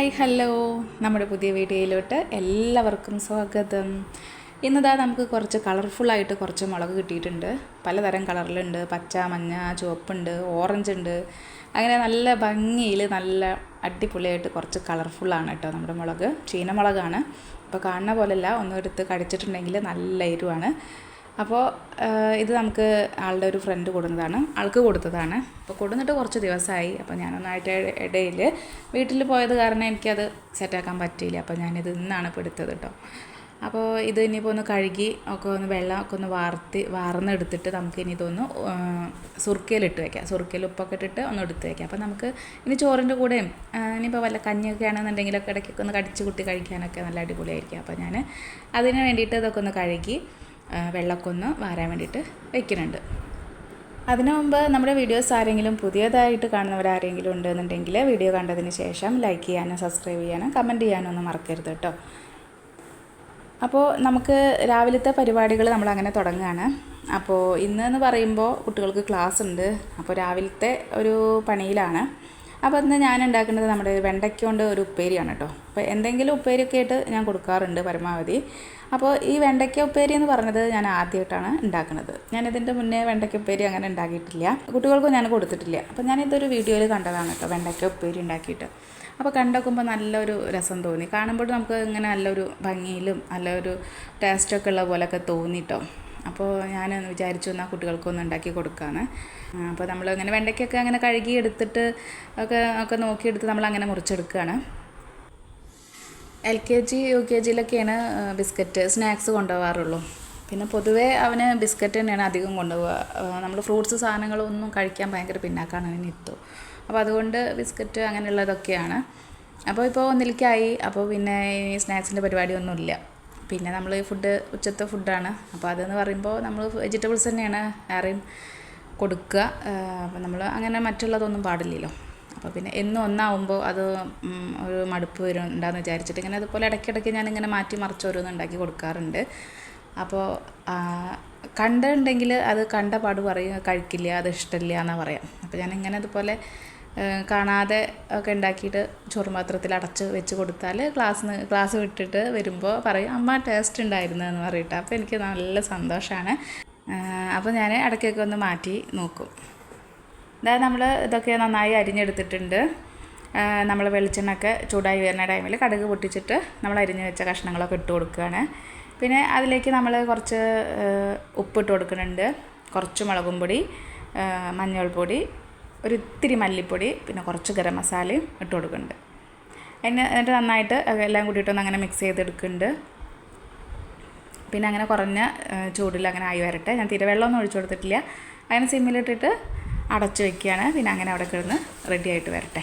Hi hello. നമ്മുടെ പുതിയ വീഡിയോയിലോട്ട് എല്ലാവർക്കും സ്വാഗതം. ഇന്നതാ നമുക്ക് കുറച്ച് കളർഫുള്ളായിട്ട് കുറച്ച് മുളക് കിട്ടിയിട്ടുണ്ട്. പലതരം കളറിലുണ്ട്. പച്ച മഞ്ഞ ചുവപ്പുണ്ട് ഓറഞ്ച് ഉണ്ട്. അങ്ങനെ നല്ല ഭംഗിയിൽ നല്ല അടിപൊളിയായിട്ട് കുറച്ച് കളർഫുള്ളാണ് കേട്ടോ നമ്മുടെ മുളക്. ചീനമുളകാണ്. അപ്പോൾ കാണുന്ന പോലെയല്ല ഒന്നും എടുത്ത് കടിച്ചിട്ടുണ്ടെങ്കിൽ നല്ല എരിവാണ്. അപ്പോൾ ഇത് നമുക്ക് ആളുടെ ഒരു ഫ്രണ്ട് കൊടുത്തതാണ്. ആൾക്ക് കൊടുത്തതാണ്. അപ്പോൾ കൊടുത്തിട്ട് കുറച്ച് ദിവസമായി അപ്പോൾ ഞാനൊന്നായിട്ട് ഇടയിൽ വീട്ടിൽ പോയത് കാരണം എനിക്കത് സെറ്റാക്കാൻ പറ്റിയില്ല. അപ്പോൾ ഞാനിത് ഇന്നാണ് ഇപ്പോൾ എടുത്തത് കേട്ടോ അപ്പോൾ ഇത് ഇനിയിപ്പോൾ ഒന്ന് കഴുകി ഒക്കെ ഒന്ന് വെള്ളമൊക്കെ ഒന്ന് വാർത്തി വാർന്നെടുത്തിട്ട് നമുക്ക് ഇനി ഇതൊന്ന് സുർക്കയിലിട്ട് വയ്ക്കാം സുർക്കയിൽ ഉപ്പൊക്കെ ഇട്ടിട്ട് ഒന്ന് എടുത്ത് വയ്ക്കാം അപ്പോൾ നമുക്ക് ഇനി ചോറിന്റെ കൂടെയും ഇനിയിപ്പോൾ വല്ല കഞ്ഞിയൊക്കെ ആണെന്നുണ്ടെങ്കിലൊക്കെ ഇടയ്ക്കൊക്കെ ഒന്ന് കടിച്ച് കുട്ടി കഴിക്കാനൊക്കെ നല്ല അടിപൊളിയായിരിക്കും. അപ്പോൾ ഞാൻ അതിന് വേണ്ടിയിട്ട് ഇതൊക്കെ ഒന്ന് കഴുകി വെള്ളമൊക്കെ ഒന്ന് വാരാൻ വേണ്ടിയിട്ട് വെക്കുന്നുണ്ട്. അതിനു മുമ്പ് നമ്മുടെ വീഡിയോസ് ആരെങ്കിലും പുതിയതായിട്ട് കാണുന്നവരാരെങ്കിലും ഉണ്ടെന്നുണ്ടെങ്കിൽ വീഡിയോ കണ്ടതിന് ശേഷം ലൈക്ക് ചെയ്യാനും സബ്സ്ക്രൈബ് ചെയ്യാനും കമന്റ് ചെയ്യാനും ഒന്നും മറക്കരുത് കേട്ടോ. അപ്പോൾ നമുക്ക് രാവിലത്തെ പരിപാടികൾ നമ്മൾ അങ്ങനെ തുടങ്ങുകയാണ് അപ്പോൾ ഇന്ന് എന്ന് പറയുമ്പോൾ കുട്ടികൾക്ക് ക്ലാസ് ഉണ്ട്. അപ്പോൾ രാവിലത്തെ ഒരു പണിയിലാണ്. അപ്പോൾ ഇന്ന് ഞാൻ ഉണ്ടാക്കുന്നത് നമ്മുടെ വെണ്ടയ്ക്ക കൊണ്ട് ഒരു ഉപ്പേരിയാണ് കേട്ടോ. അപ്പോൾ എന്തെങ്കിലും ഉപ്പേരിയൊക്കെ ആയിട്ട് ഞാൻ കൊടുക്കാറുണ്ട് പരമാവധി. അപ്പോൾ ഈ വെണ്ടയ്ക്ക ഉപ്പേരി എന്ന് പറഞ്ഞത് ഞാൻ ആദ്യമായിട്ടാണ് ഉണ്ടാക്കുന്നത്. ഞാൻ ഇതിന്റെ മുന്നേ വെണ്ടയ്ക്ക ഉപ്പേരി അങ്ങനെ ഉണ്ടാക്കിയിട്ടില്ല. കുട്ടികൾക്കും ഞാൻ കൊടുത്തിട്ടില്ല. അപ്പോൾ ഞാനിതൊരു വീഡിയോയിൽ കണ്ടതാണ് കേട്ടോ വെണ്ടയ്ക്ക ഉപ്പേരി ഉണ്ടാക്കിയിട്ട്. അപ്പോൾ കണ്ടുനോക്കുമ്പോൾ നല്ലൊരു രസം തോന്നി. കാണുമ്പോൾ നമുക്ക് ഇങ്ങനെ നല്ലൊരു ഭംഗിയിലും നല്ലൊരു ടേസ്റ്റൊക്കെ ഉള്ള പോലെയൊക്കെ തോന്നിട്ടോ. അപ്പോൾ ഞാൻ വിചാരിച്ചു എന്നാൽ കുട്ടികൾക്കൊന്ന് ഉണ്ടാക്കി കൊടുക്കാമെന്ന് അപ്പോൾ നമ്മൾ അങ്ങനെ വെണ്ടയ്ക്കൊക്കെ അങ്ങനെ കഴുകി എടുത്തിട്ട് ഒക്കെ ഒക്കെ നോക്കിയെടുത്ത് നമ്മൾ അങ്ങനെ മുറിച്ചെടുക്കുകയാണ്. L K G U K ജിയിലൊക്കെയാണ് biscuit snacks കൊണ്ടുപോകാറുള്ളൂ. പിന്നെ പൊതുവേ അവന് ബിസ്ക്കറ്റ് തന്നെയാണ് അധികം കൊണ്ടുപോകുക നമ്മൾ ഫ്രൂട്ട്സ് സാധനങ്ങളൊന്നും കഴിക്കാൻ ഭയങ്കര പിന്നാക്കാണ് അവന് ഇത്തു അപ്പോൾ അതുകൊണ്ട് ബിസ്ക്കറ്റ് അങ്ങനെയുള്ളതൊക്കെയാണ്. അപ്പോൾ ഇപ്പോൾ ഒന്നിലേക്കായി. അപ്പോൾ പിന്നെ ഈ സ്നാക്സിന്റെ പരിപാടിയൊന്നുമില്ല. പിന്നെ നമ്മൾ ഫുഡ് ഉച്ചത്തെ ഫുഡാണ് അപ്പോൾ അതെന്ന് പറയുമ്പോൾ നമ്മൾ വെജിറ്റബിൾസ് തന്നെയാണ് ആരെയും കൊടുക്കുക. അപ്പോൾ നമ്മൾ അങ്ങനെ മറ്റുള്ളതൊന്നും പാടില്ലല്ലോ. അപ്പോൾ പിന്നെ എന്നും ഒന്നാവുമ്പോൾ അത് ഒരു മടുപ്പ് വരും ഉണ്ടാന്ന് വിചാരിച്ചിട്ട്. ഇങ്ങനെ അതുപോലെ ഇടയ്ക്കിടയ്ക്ക് ഞാനിങ്ങനെ മാറ്റി മറിച്ച് ഓരോന്ന് ഉണ്ടാക്കി കൊടുക്കാറുണ്ട്. അപ്പോൾ കണ്ടിട്ടുണ്ടെങ്കിൽ അത് കണ്ട പാട് പറയും കഴിക്കില്ല അത് ഇഷ്ടമില്ല എന്നാണ് പറയാം. അപ്പോൾ ഞാനിങ്ങനെ അതുപോലെ കാണാതെ ഒക്കെ ഉണ്ടാക്കിയിട്ട് ചോറ് പാത്രത്തിൽ അടച്ച് വെച്ച് കൊടുത്താൽ ക്ലാസ് ക്ലാസ് വിട്ടിട്ട് വരുമ്പോൾ പറയും അമ്മ ടേസ്റ്റ് ഉണ്ടായിരുന്നു എന്ന് പറയട്ടെ അപ്പോൾ എനിക്ക് നല്ല സന്തോഷമാണ് അപ്പോൾ ഞാൻ ഇടയ്ക്കൊക്കെ ഒന്ന് മാറ്റി നോക്കും. അതായത് നമ്മൾ ഇതൊക്കെ നന്നായി അരിഞ്ഞെടുത്തിട്ടുണ്ട്. നമ്മൾ വെളിച്ചെണ്ണയൊക്കെ ചൂടായി വരുന്ന ടൈമിൽ കടുക് പൊട്ടിച്ചിട്ട് നമ്മൾ അരിഞ്ഞ് വെച്ച കഷ്ണങ്ങളൊക്കെ ഇട്ട് കൊടുക്കുകയാണ് പിന്നെ അതിലേക്ക് നമ്മൾ കുറച്ച് ഉപ്പിട്ട് കൊടുക്കുന്നുണ്ട്. കുറച്ച് മുളകും പൊടി മഞ്ഞൾപ്പൊടി ഒരു ഇത്തിരി മല്ലിപ്പൊടി പിന്നെ കുറച്ച് ഗരം മസാലയും ഇട്ട് കൊടുക്കുന്നുണ്ട്. അതിന് എന്നിട്ട് നന്നായിട്ട് എല്ലാം കൂടിയിട്ടൊന്ന് അങ്ങനെ മിക്സ് ചെയ്തെടുക്കുന്നുണ്ട്. പിന്നെ അങ്ങനെ കുറഞ്ഞ ചൂടിൽ അങ്ങനെ ആയി വരട്ടെ. ഞാൻ തീരെ വെള്ളമൊന്നും ഒഴിച്ചു കൊടുത്തിട്ടില്ല. അതിന് സിമ്മിലിട്ടിട്ട് അടച്ചു വെക്കുകയാണ്. പിന്നെ അങ്ങനെ അവിടെ കിടന്ന് റെഡി ആയിട്ട് വരട്ടെ.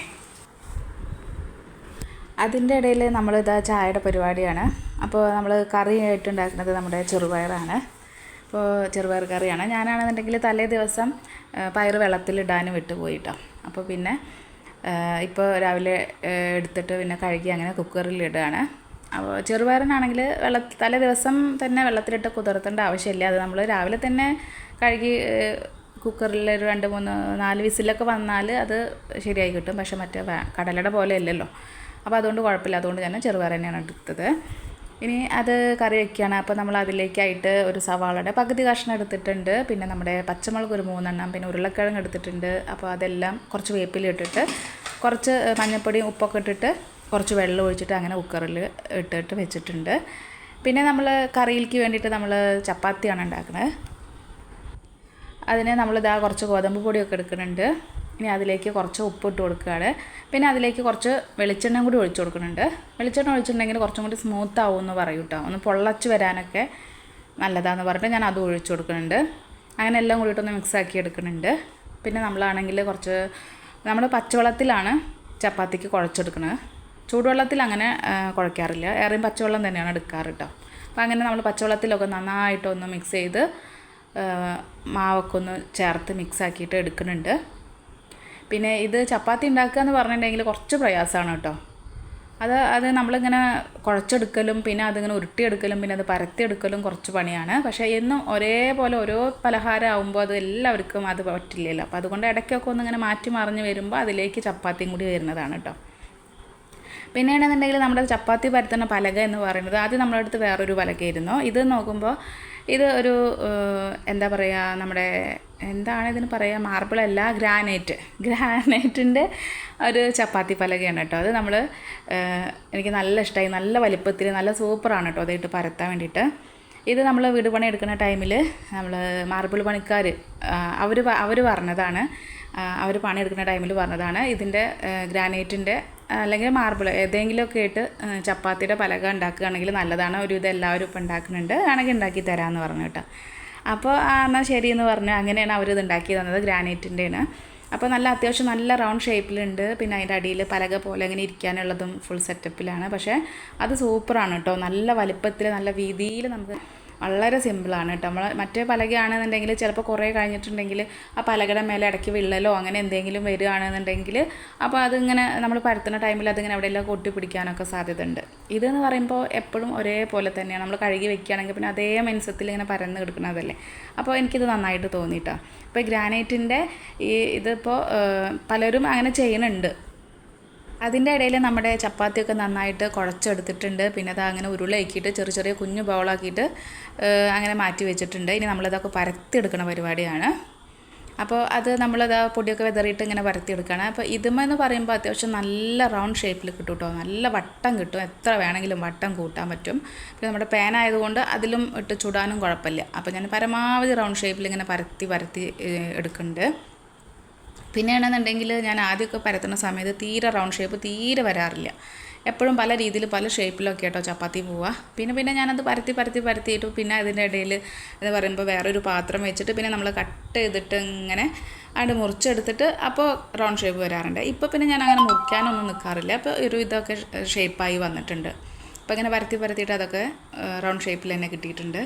അതിന്റെ ഇടയിൽ നമ്മളിതാ ചായയുടെ പരിപാടിയാണ്. അപ്പോൾ നമ്മൾ കറി ആയിട്ട് ഉണ്ടാക്കുന്നത് നമ്മുടെ ചെറുപയറാണ്. അപ്പോൾ ചെറുപയർ കറിയാണ്. ഞാനാണെന്നുണ്ടെങ്കിൽ തലേ ദിവസം പയർ വെള്ളത്തിലിടാനും വിട്ടുപോയിട്ടോ അപ്പോൾ പിന്നെ ഇപ്പോൾ രാവിലെ എടുത്തിട്ട് പിന്നെ കഴുകി അങ്ങനെ കുക്കറിൽ ഇടുകയാണ്. അപ്പോൾ ചെറുപയറിനാണെങ്കിൽ വെള്ള തലേ ദിവസം തന്നെ വെള്ളത്തിലിട്ട് കുതിർത്തേണ്ട ആവശ്യമില്ല. അത് നമ്മൾ രാവിലെ തന്നെ കഴുകി കുക്കറിൽ ഒരു രണ്ട് മൂന്ന് നാല് വിസിലൊക്കെ വന്നാൽ അത് ശരിയായി കിട്ടും. പക്ഷേ മറ്റേ കടലയുടെ പോലെ അല്ലല്ലോ. അപ്പോൾ അതുകൊണ്ട് കുഴപ്പമില്ല. അതുകൊണ്ട് ഞാൻ ചെറുപയർ തന്നെയാണ് എടുത്തത്. ഇനി അത് കറി വയ്ക്കുകയാണ് അപ്പോൾ നമ്മൾ അതിലേക്കായിട്ട് ഒരു സവാളയുടെ പകുതി കഷ്ണം എടുത്തിട്ടുണ്ട്. പിന്നെ നമ്മുടെ പച്ചമുളക് ഒരു മൂന്നെണ്ണം പിന്നെ ഉരുളക്കിഴങ്ങ് എടുത്തിട്ടുണ്ട്. അപ്പോൾ അതെല്ലാം കുറച്ച് വേപ്പിലിട്ടിട്ട് കുറച്ച് മഞ്ഞൾപ്പൊടിയും ഉപ്പൊക്കെ ഇട്ടിട്ട് കുറച്ച് വെള്ളം ഒഴിച്ചിട്ട് അങ്ങനെ കുക്കറിൽ ഇട്ടിട്ട് വെച്ചിട്ടുണ്ട്. പിന്നെ നമ്മൾ കറിയിലേക്ക് വേണ്ടിയിട്ട് നമ്മൾ ചപ്പാത്തിയാണ് ഉണ്ടാക്കുന്നത് അതിന് നമ്മളിതാ കുറച്ച് ഗോതമ്പ് പൊടിയൊക്കെ എടുക്കുന്നുണ്ട്. ഇനി അതിലേക്ക് കുറച്ച് ഉപ്പ് ഇട്ട് കൊടുക്കുകയാണ്. പിന്നെ അതിലേക്ക് കുറച്ച് വെളിച്ചെണ്ണ കൂടി ഒഴിച്ചു കൊടുക്കുന്നുണ്ട്. വെളിച്ചെണ്ണ ഒഴിച്ചിട്ടുണ്ടെങ്കിൽ കുറച്ചും കൂടി സ്മൂത്ത് ആവും എന്ന് പറയും കേട്ടോ ഒന്ന് പൊള്ളച്ച് വരാനൊക്കെ നല്ലതാന്ന് പറഞ്ഞിട്ട് ഞാൻ അത് ഒഴിച്ചു കൊടുക്കുന്നുണ്ട്. അങ്ങനെ എല്ലാം കൂടിയിട്ടൊന്ന് മിക്സ് ആക്കി എടുക്കുന്നുണ്ട്. പിന്നെ നമ്മളാണെങ്കിൽ കുറച്ച് നമ്മൾ പച്ചവെള്ളത്തിലാണ് ചപ്പാത്തിക്ക് കുഴച്ചെടുക്കുന്നത്. ചൂടുവെള്ളത്തിൽ അങ്ങനെ കുഴക്കാറില്ല. ഏറെയും പച്ചവെള്ളം തന്നെയാണ് എടുക്കാറ് കേട്ടോ അപ്പോൾ അങ്ങനെ നമ്മൾ പച്ചവെള്ളത്തിലൊക്കെ നന്നായിട്ടൊന്ന് മിക്സ് ചെയ്ത് മാവൊക്കെ ഒന്ന് ചേർത്ത് മിക്സ് ആക്കിയിട്ട് എടുക്കുന്നുണ്ട്. പിന്നെ ഇത് ചപ്പാത്തി ഉണ്ടാക്കുക എന്ന് പറഞ്ഞിട്ടുണ്ടെങ്കിൽ കുറച്ച് പ്രയാസമാണ് കേട്ടോ. അത് അത് നമ്മളിങ്ങനെ കുഴച്ചെടുക്കലും പിന്നെ അതിങ്ങനെ ഉരുട്ടിയെടുക്കലും പിന്നെ അത് പരത്തിയെടുക്കലും കുറച്ച് പണിയാണ്. പക്ഷേ എന്നും ഒരേപോലെ ഓരോ പലഹാരം ആകുമ്പോൾ അത് എല്ലാവർക്കും അത് പറ്റില്ലല്ലോ. അപ്പോൾ അതുകൊണ്ട് ഇടയ്ക്കൊക്കെ ഒന്നിങ്ങനെ മാറ്റി മറിഞ്ഞ് വരുമ്പോൾ അതിലേക്ക് ചപ്പാത്തിയും കൂടി വരുന്നതാണ് കേട്ടോ. പിന്നെയാണെന്നുണ്ടെങ്കിൽ നമ്മുടെ ചപ്പാത്തി പരത്തുന്ന പലക എന്ന് പറയുന്നത് ആദ്യം നമ്മുടെ അടുത്ത് വേറൊരു പലകയായിരുന്നു. ഇത് നോക്കുമ്പോൾ ഇത് ഒരു എന്താ പറയുക നമ്മുടെ എന്താണ് ഇതിന് പറയുക മാർബിളല്ല ഗ്രാനൈറ്റ് ഗ്രാനൈറ്റിന്റെ ഒരു ചപ്പാത്തി പലകയാണ് കേട്ടോ. അത് നമ്മൾ എനിക്ക് നല്ല ഇഷ്ടമായി നല്ല വലിപ്പത്തിൽ നല്ല സൂപ്പറാണ് കേട്ടോ അതായിട്ട് പരത്താൻ വേണ്ടിയിട്ട്. ഇത് നമ്മൾ വീട് പണി എടുക്കുന്ന ടൈമിൽ നമ്മൾ മാർബിൾ പണിക്കാർ അവർ അവർ പറഞ്ഞതാണ് അവർ പണിയെടുക്കുന്ന ടൈമിൽ പറഞ്ഞതാണ് ഇതിന്റെ ഗ്രാനൈറ്റിന്റെ അല്ലെങ്കിൽ മാർബിൾ ഏതെങ്കിലുമൊക്കെ ആ, ചപ്പാത്തിയുടെ പലക ഉണ്ടാക്കുകയാണെങ്കിൽ നല്ലതാണ്. ഒരു ഇത് എല്ലാവരും ഇപ്പം ഉണ്ടാക്കുന്നുണ്ട്. ആണെങ്കിൽ ഉണ്ടാക്കി തരാമെന്ന് പറഞ്ഞു കേട്ടോ. അപ്പോൾ ആ എന്നാൽ ശരി എന്ന് പറഞ്ഞു. അങ്ങനെയാണ് അവരിത് ഉണ്ടാക്കി തന്നത് ഗ്രാനൈറ്റിന്റെയാണ്. അപ്പോൾ നല്ല അത്യാവശ്യം നല്ല റൗണ്ട് ഷേപ്പിലുണ്ട്. പിന്നെ അതിന്റെ അടിയിൽ പലക പോലെ അങ്ങനെ ഇരിക്കാനുള്ളതും ഫുൾ സെറ്റപ്പിലാണ്. പക്ഷേ അത് സൂപ്പറാണ് കേട്ടോ. നല്ല വലിപ്പത്തിൽ നല്ല വീതിയിൽ നമുക്ക് വളരെ സിമ്പിളാണ് കേട്ടോ. നമ്മൾ മറ്റേ പലകയാണെന്നുണ്ടെങ്കിൽ ചിലപ്പോൾ കുറേ കഴിഞ്ഞിട്ടുണ്ടെങ്കിൽ ആ പലകയുടെ മേലെ ഇടയ്ക്ക് വിള്ളലോ അങ്ങനെ എന്തെങ്കിലും വരികയാണെന്നുണ്ടെങ്കിൽ അപ്പോൾ അതിങ്ങനെ നമ്മൾ പരത്തുന്ന ടൈമിൽ അതിങ്ങനെ എവിടെയെല്ലാം കൊട്ടി പിടിക്കാനൊക്കെ സാധ്യത ഉണ്ട് ഇതെന്ന് പറയുമ്പോൾ എപ്പോഴും ഒരേപോലെ തന്നെയാണ്. നമ്മൾ കഴുകി വെക്കുകയാണെങ്കിൽ പിന്നെ അതേ മെൻസത്തിൽ ഇങ്ങനെ പരന്ന് കിടക്കുന്നതല്ലേ അപ്പോൾ എനിക്കിത് നന്നായിട്ട് തോന്നിയിട്ടോ. ഇപ്പോൾ ഗ്രാനൈറ്റിന്റെ ഈ ഇതിപ്പോൾ പലരും അങ്ങനെ ചെയ്യുന്നുണ്ട്. അതിന്റെ ഇടയിൽ നമ്മുടെ ചപ്പാത്തിയൊക്കെ നന്നായിട്ട് കുഴച്ചെടുത്തിട്ടുണ്ട്. പിന്നെ അത് അങ്ങനെ ഉരുളയാക്കിയിട്ട് ചെറിയ ചെറിയ കുഞ്ഞു ബൗളാക്കിയിട്ട് അങ്ങനെ മാറ്റി വെച്ചിട്ടുണ്ട്. ഇനി നമ്മളിതൊക്കെ പരത്തിയെടുക്കുന്ന പരിപാടിയാണ്. അപ്പോൾ അത് നമ്മളത് ആ പൊടിയൊക്കെ വിതറിയിട്ട് ഇങ്ങനെ പരത്തിയെടുക്കുകയാണ്. അപ്പോൾ ഇതുമെന്ന് പറയുമ്പോൾ അത്യാവശ്യം നല്ല റൗണ്ട് ഷേപ്പിൽ കിട്ടും കേട്ടോ. നല്ല വട്ടം കിട്ടും. എത്ര വേണമെങ്കിലും വട്ടം കൂട്ടാൻ പറ്റും. പിന്നെ നമ്മുടെ പാൻ ആയതുകൊണ്ട് അതിലും ഇട്ട് ചുടാനും കുഴപ്പമില്ല. അപ്പോൾ ഞാൻ പരമാവധി റൗണ്ട് ഷേപ്പിൽ ഇങ്ങനെ പരത്തി പരത്തി എടുക്കുന്നുണ്ട്. പിന്നെയാണെന്നുണ്ടെങ്കിൽ ഞാൻ ആദ്യമൊക്കെ പരത്തുന്ന സമയത്ത് തീരെ റൗണ്ട് ഷേപ്പ് തീരെ വരാറില്ല. എപ്പോഴും പല രീതിയിൽ പല ഷേപ്പിലൊക്കെ കേട്ടോ ചപ്പാത്തി പോവുക. പിന്നെ പിന്നെ ഞാനത് പരത്തി പരത്തി പരത്തിയിട്ട് പിന്നെ അതിന്റെ ഇടയിൽ എന്ന് പറയുമ്പോൾ വേറൊരു പാത്രം വെച്ചിട്ട് പിന്നെ നമ്മൾ കട്ട് ചെയ്തിട്ട് ഇങ്ങനെ അത് മുറിച്ചെടുത്തിട്ട് അപ്പോൾ റൗണ്ട് ഷേപ്പ് വരാറുണ്ട്. ഇപ്പോൾ പിന്നെ ഞാൻ അങ്ങനെ മുറിക്കാനൊന്നും നിൽക്കാറില്ല അപ്പോൾ ഒരു ഇതൊക്കെ ഷേപ്പായി വന്നിട്ടുണ്ട്. അപ്പോൾ ഇങ്ങനെ പരത്തി പരത്തിയിട്ട് അതൊക്കെ റൗണ്ട് ഷേപ്പിൽ തന്നെ കിട്ടിയിട്ടുണ്ട്.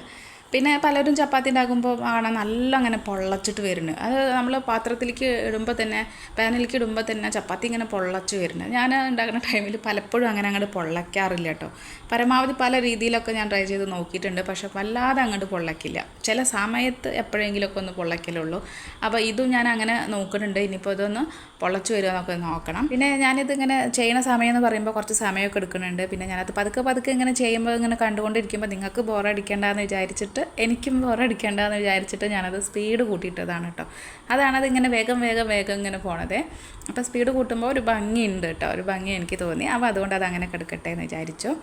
പിന്നെ പലരും ചപ്പാത്തി ഉണ്ടാക്കുമ്പോൾ ആണ് നല്ല അങ്ങനെ പൊള്ളച്ചിട്ട് വരുന്നത്. അത് നമ്മൾ പാത്രത്തിലേക്ക് ഇടുമ്പോൾ തന്നെ പാനിലേക്ക് ഇടുമ്പോൾ തന്നെ ചപ്പാത്തി ഇങ്ങനെ പൊള്ളച്ച് വരുന്നത്. ഞാൻ ഉണ്ടാക്കുന്ന ടൈമിൽ പലപ്പോഴും അങ്ങനെ അങ്ങോട്ട് പൊള്ളയ്ക്കാറില്ല കേട്ടോ. പരമാവധി പല രീതിയിലൊക്കെ ഞാൻ ട്രൈ ചെയ്ത് നോക്കിയിട്ടുണ്ട്. പക്ഷെ വല്ലാതെ അങ്ങോട്ട് പൊള്ളക്കില്ല. ചില സമയത്ത് എപ്പോഴെങ്കിലുമൊക്കെ ഒന്ന് പൊള്ളക്കലുള്ളൂ അപ്പോൾ ഇതും ഞാൻ അങ്ങനെ നോക്കുന്നുണ്ട്. ഇനിയിപ്പോൾ ഇതൊന്ന് പൊള്ളച്ച് വരുമോ എന്നൊക്കെ നോക്കണം. പിന്നെ ഞാനിതിങ്ങനെ ചെയ്യുന്ന സമയം എന്ന് പറയുമ്പോൾ കുറച്ച് സമയമൊക്കെ എടുക്കുന്നുണ്ട്. പിന്നെ ഞാനത് പതുക്കെ പതുക്കെ ഇങ്ങനെ ചെയ്യുമ്പോൾ ഇങ്ങനെ കണ്ടുകൊണ്ടിരിക്കുമ്പോൾ നിങ്ങൾക്ക് ബോറടിക്കേണ്ടെന്ന് വിചാരിച്ചിട്ട് എനിക്കും ബോറടിക്കേണ്ടെന്ന് വിചാരിച്ചിട്ട് ഞാനത് സ്പീഡ് കൂട്ടിയിട്ടതാണ് കേട്ടോ. അതാണത് ഇങ്ങനെ വേഗം വേഗം വേഗം ഇങ്ങനെ പോണത്. അപ്പോൾ സ്പീഡ് കൂട്ടുമ്പോൾ ഒരു ഭംഗിയുണ്ട് കേട്ടോ. ഒരു ഭംഗി എനിക്ക് തോന്നി. അപ്പോൾ അതുകൊണ്ട് അത് അങ്ങനെ കിടക്കട്ടെ എന്ന് വിചാരിച്ചു.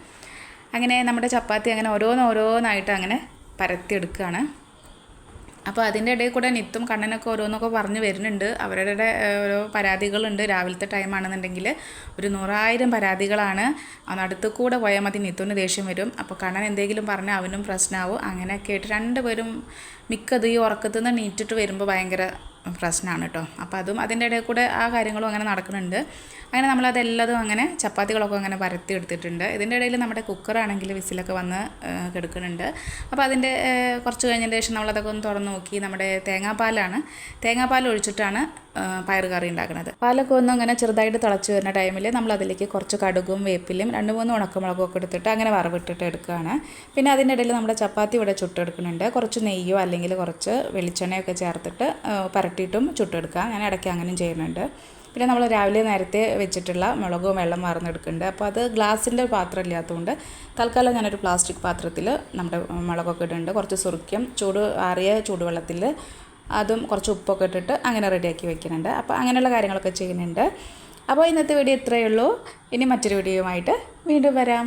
അങ്ങനെ നമ്മുടെ ചപ്പാത്തി അങ്ങനെ ഓരോന്നോരോന്നായിട്ട് അങ്ങനെ പരത്തിയെടുക്കുകയാണ് അപ്പോൾ അതിന്റെ ഇടയിൽ കൂടെ നിത്തും കണ്ണനൊക്കെ ഓരോന്നൊക്കെ പറഞ്ഞു വരുന്നുണ്ട്. അവരുടെ ഓരോ പരാതികളുണ്ട്. രാവിലത്തെ ടൈമാണെന്നുണ്ടെങ്കിൽ ഒരു നൂറായിരം പരാതികളാണ്. അടുത്ത് കൂടെ പോയാൽ മതി. നിത്തുവിന് ദേഷ്യം വരും. അപ്പോൾ കണ്ണൻ എന്തെങ്കിലും പറഞ്ഞാൽ അവനും പ്രശ്നമാവും അങ്ങനെയൊക്കെ ആയിട്ട് രണ്ടുപേരും മിക്കത് ഈ ഉറക്കത്തുനിന്ന് നീറ്റിട്ട് വരുമ്പോൾ ഭയങ്കര പ്രശ്നമാണ് കേട്ടോ. അപ്പോൾ അതും അതിന്റെ ഇടയിൽ കൂടെ ആ കാര്യങ്ങളും അങ്ങനെ നടക്കുന്നുണ്ട്. അങ്ങനെ നമ്മളതെല്ലാതും അങ്ങനെ ചപ്പാത്തികളൊക്കെ അങ്ങനെ പരത്തി എടുത്തിട്ടുണ്ട്. ഇതിന്റെ ഇടയിൽ നമ്മുടെ കുക്കറാണെങ്കിൽ വിസിലൊക്കെ വന്ന് കെടുക്കുന്നുണ്ട്. അപ്പോൾ അതിന്റെ കുറച്ച് കഴിഞ്ഞതിന് ശേഷം നമ്മളതൊക്കെ ഒന്ന് തുറന്ന് നോക്കി. നമ്മുടെ തേങ്ങാപ്പാലാണ്. തേങ്ങാപ്പാൽ ഒഴിച്ചിട്ടാണ് പയർ കറി ഉണ്ടാക്കുന്നത്. പാലൊക്കെ ഒന്ന് അങ്ങനെ ചെറുതായിട്ട് തിളച്ച് വരുന്ന ടൈമിൽ നമ്മൾ അതിലേക്ക് കുറച്ച് കടുകും വേപ്പിലും രണ്ട് മൂന്ന് ഉണക്കമുളകും ഒക്കെ എടുത്തിട്ട് അങ്ങനെ വറവിട്ടിട്ട് എടുക്കുകയാണ്. പിന്നെ അതിന്റെ ഇടയിൽ നമ്മുടെ ചപ്പാത്തി ഇവിടെ ചുട്ടെടുക്കുന്നുണ്ട്. കുറച്ച് നെയ്യോ അല്ലെങ്കിൽ കുറച്ച് വെളിച്ചെണ്ണയൊക്കെ ചേർത്തിട്ട് ആ, പരട്ടിയിട്ടും ചുട്ടെടുക്കുക ഞാൻ ഇടയ്ക്ക് അങ്ങനെയും ചെയ്യുന്നുണ്ട്. പിന്നെ നമ്മൾ രാവിലെ നേരത്തെ വെച്ചിട്ടുള്ള മുളകും വെള്ളം വാർന്നെടുക്കുന്നുണ്ട്. അപ്പോൾ അത് ഗ്ലാസിന്റെ പാത്രം ഇല്ലാത്തതുകൊണ്ട് തൽക്കാലം ഞാനൊരു പ്ലാസ്റ്റിക് പാത്രത്തിൽ നമ്മുടെ മുളകൊക്കെ ഇടുന്നുണ്ട്. കുറച്ച് സുറുക്കിയും ചൂട് ആറിയ ചൂടുവെള്ളത്തിൽ അതും കുറച്ച് ഉപ്പൊക്കെ ഇട്ടിട്ട് അങ്ങനെ റെഡിയാക്കി വെക്കുന്നുണ്ട്. അപ്പോൾ അങ്ങനെയുള്ള കാര്യങ്ങളൊക്കെ ചെയ്യുന്നുണ്ട്. അപ്പോൾ ഇന്നത്തെ വീഡിയോ ഇത്രയേ ഉള്ളൂ. ഇനി മറ്റൊരു വീഡിയോയുമായിട്ട് വീണ്ടും വരാം.